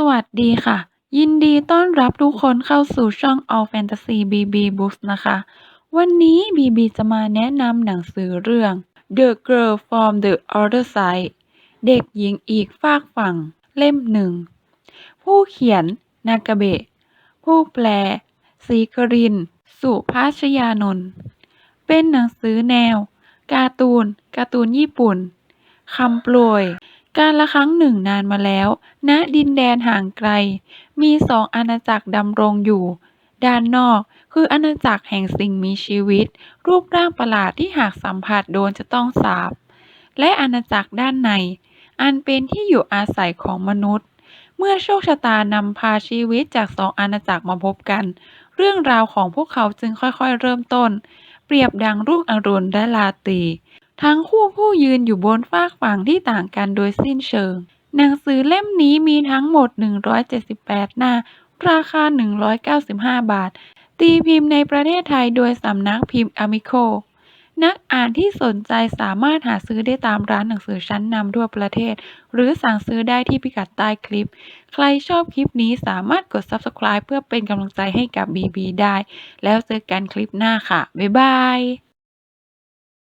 สวัสดีค่ะ ยินดีต้อนรับทุกคนเข้าสู่ช่อง All Fantasy BB Books นะคะ วันนี้ BB จะมาแนะนำหนังสือเรื่อง The Girl from the Other Side เด็กหญิงอีกฝากฝั่ง เล่มหนึ่ง ผู้เขียน นากาเบะ ผู้แปลศีกริน สุภาชยานนท์ เป็นหนังสือแนว การ์ตูน การ์ตูนญี่ปุ่น คำโปรย การละครั้งหนึ่งนานมาแล้ว ณ ดินแดนห่างไกล มีสองอาณาจักรดำรงอยู่ ด้านนอกคืออาณาจักรแห่งสิ่งมีชีวิต รูปร่างประหลาดที่หากสัมผัสโดนจะต้องสาปและอาณาจักรด้านใน อันเป็นที่อยู่อาศัยของมนุษย์ เมื่อโชคชะตานำพาชีวิตจากสองอาณาจักรมาพบกัน เรื่องราวของพวกเขาจึงค่อยๆ เริ่มต้น เปรียบดังรุ่งอรุณและราตรี ทั้งคู่ผู้ยืนอยู่บนฟากฝั่งที่ต่างกันโดยสิ้นเชิง หนังสือเล่มนี้มีทั้งหมด 178 หน้า ราคา 195 บาท ตีพิมพ์ในประเทศไทยโดยสำนักพิมพ์ Amico นักอ่านที่สนใจสามารถหาซื้อได้ตามร้านหนังสือชั้นนำทั่วประเทศ หรือสั่งซื้อได้ที่พิกัดใต้คลิป ใครชอบคลิปนี้สามารถกด Subscribe เพื่อเป็นกำลังใจให้กับ BB ได้ แล้วเจอกันคลิปหน้าค่ะ บ๊ายบาย